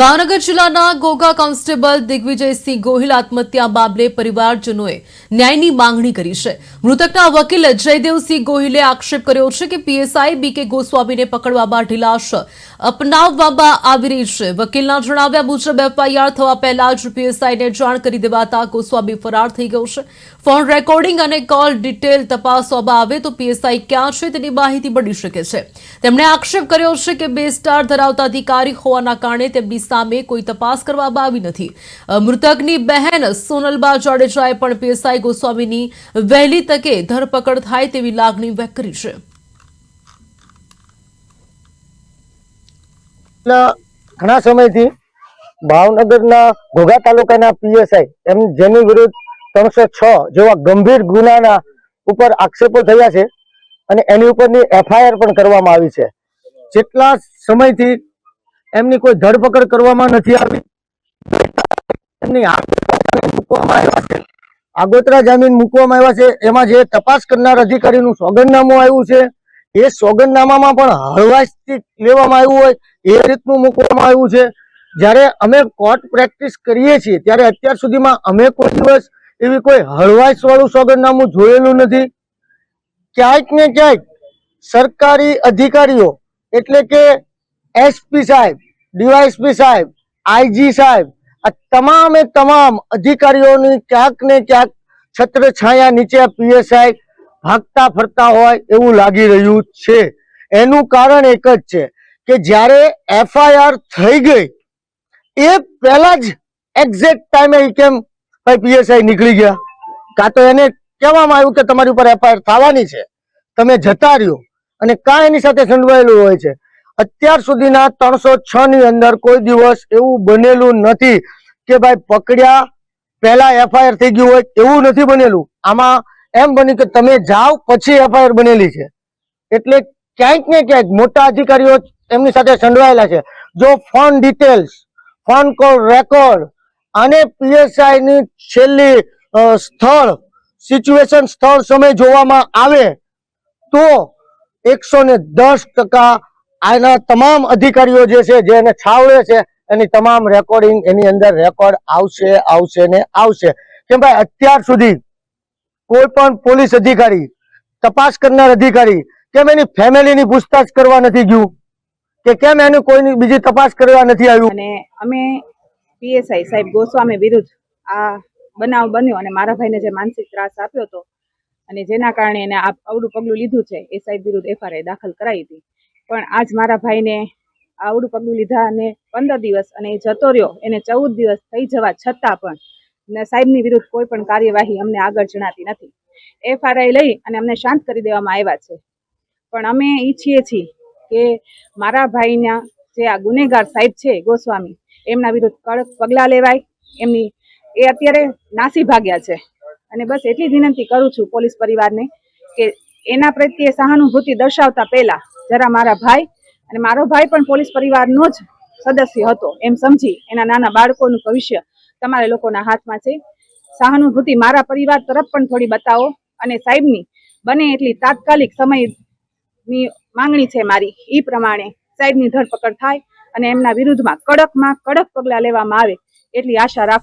ભાવનગર જિલ્લાના ગોગા કોન્સ્ટેબલ દિગ્વિજયસિંહ ગોહિલ આત્મહત્યા મામલે પરિવારજનોએ ન્યાયની માંગણી કરી છે. મૃતકના વકીલ જયદેવસિંહ ગોહિલે આક્ષેપ કર્યો છે કે પીએસઆઈ બીકે ગોસ્વામીને પકડવામાં ઢીલાશ અપનાવવામાં આવી રહી છે. વકીલના જણાવ્યા મુજબ, એફઆઈઆર થવા પહેલા જ પીએસઆઈને જાણ કરી દેવાતા ગોસ્વામી ફરાર થઈ ગયો છે. ફોન રેકોર્ડિંગ અને કોલ ડિટેલ તપાસવામાં આવે તો પીએસઆઈ ક્યાં છે તેની માહિતી મળી શકે છે. તેમણે આક્ષેપ કર્યો છે કે બે સ્ટાર ધરાવતા અધિકારી હોવાના કારણે તેમની સામે કોઈ તપાસ કરવામાં આવી નથી. મૃતકની બહેન સોનલબા જાડેજાએ પણ પીએસઆઈ ગોસ્વામીની વહેલી તકે ધરપકડ થાય તેવી લાગણી વ્યક્ત કરી છે. ઘણા સમયથી ભાવનગરના ઘોઘા તાલુકાના પીએસઆઈ એમ જેની વિરુદ્ધ ત્રણસો છ જેવા ગંભીર ગુનાના ઉપર આક્ષેપો થયા છે અને એની ઉપરની એફઆઈઆર પણ કરવામાં આવી છે. જેટલા સમયથી એમની કોઈ ધરપકડ કરવામાં નથી આવી. મૂકવામાં આવ્યા છે. આગોતરા જામીન મૂકવામાં આવ્યા છે. એમાં જે તપાસ કરનાર અધિકારીનું સોગંદનામું આવ્યું છે. એ સોગંદનામામાં પણ હળવાશથી લેવામાં આવ્યું હોય એ રીતનું મૂકવામાં આવ્યું છે. જ્યારે અમે કોર્ટ પ્રેક્ટિસ કરીએ છીએ, ત્યારે અત્યાર સુધીમાં અમે કોઈ દિવસ એવી કોઈ હળવાશ વાળું સોગંદનામું જોયેલું નથી. ક્યાંક ને ક્યાંક સરકારી અધિકારીઓ, એટલે કે એસપી સાહેબ ડીવાયએસપી સાહેબ આઈજી સાહેબ, આ તમામે તમામ અધિકારીઓની ક્યાંક ને ક્યાંક છત્ર છાયા નીચે પીએસઆઈ ભાગતા ફરતા હોય એવું લાગી રહ્યું છે. એનું કારણ એક જ છે કે જ્યારે એફઆઈઆર થઈ ગઈ, એ પહેલા જ એક્ઝેક્ટ ટાઈમે ઈ કેમ ભાઈ પીએસઆઈ નીકળી ગયા? કાં તો એને કહેવામાં આવ્યું કે તમારી ઉપર એફઆઈઆર થવાની છે? તમે જતા રહ્યો અને કાં એની સાથે સંડવાયેલું હોય છે? અત્યાર સુધીના ત્રણસો છ ની અંદર કોઈ દિવસ એવું બનેલું નથી કે ભાઈ પકડ્યા પહેલા એફઆઈઆર થઈ ગયું હોય એવું નથી બનેલું. આમાં એમ બન્યું કે તમે જાઓ પછી એફઆઈઆર બનેલી છે. એટલે ક્યાંક ને ક્યાંક મોટા અધિકારીઓ એમની સાથે સંડવાયેલા છે. જો phone details, phone call record અને પીએસઆઈ ની છેલ્લી સ્થળ, સિચ્યુએશન સ્થળ સમય જોવામાં આવે તો એકસો ને દસ ટકા આના તમામ અધિકારીઓ જે છે, જે એને છાવડે છે, એની તમામ રેકોર્ડિંગ એની અંદર રેકોર્ડ આવશે આવશે ને આવશે. કેમ ભાઈ, અત્યાર સુધી કોઈ પણ પોલીસ અધિકારી, તપાસ કરનાર અધિકારી, કેમ એની ફેમિલીની પૂછતાછ કરવા નથી ગયું? કે કેમ એની કોઈની બીજી તપાસ કરવા નથી આવ્યું? અને અમે પીએસઆઈ સાહેબ ગોસ્વામી વિરુદ્ધ આ બનાવ બન્યો અને મારા ભાઈને જે માનસિક ત્રાસ આપ્યો હતો અને જેના કારણે એને આ અવડું પગલું લીધું છે, એ સાહેબ વિરુદ્ધ એફઆરઆઈ દાખલ કરાવી હતી. પણ આજ મારા ભાઈને આવડું પગલું લીધા અને પંદર દિવસ અને જતો રહ્યો. એને ચૌદ દિવસ થઈ જવા છતાં પણ ને સાહેબની વિરુદ્ધ કોઈ પણ કાર્યવાહી અમને આગળ જણાતી નથી. એફઆરઆઈ લઈ અને અમને શાંત કરી દેવામાં આવ્યા છે. પણ અમે ઈચ્છીએ છીએ કે મારા ભાઈના જે આ ગુનેગાર સાહેબ છે ગોસ્વામી, એમના વિરુદ્ધ કડક પગલાં લેવાય. એમની એ અત્યારે નાસી ભાગ્યા છે. અને બસ એટલી વિનંતી કરું છું પોલીસ પરિવારને કે એના પ્રત્યે સહાનુભૂતિ દર્શાવતા પહેલા જરા મારા ભાઈ અને મારો ભાઈ પણ પોલીસ પરિવારનો જ સદસ્ય હતો, એમ સમજી એના નાના બાળકોનું ભવિષ્ય તમારા લોકોના હાથમાં છે. સહાનુભૂતિ મારા પરિવાર તરફ પણ થોડી બતાવો અને સાહેબની બને એટલી તાત્કાલિક સમયની માંગણી છે મારી. એ પ્રમાણે સાહેબની ધરપકડ થાય અને એમના વિરુદ્ધમાં કડકમાં કડક પગલાં લેવામાં આવે એટલી આશા રાખું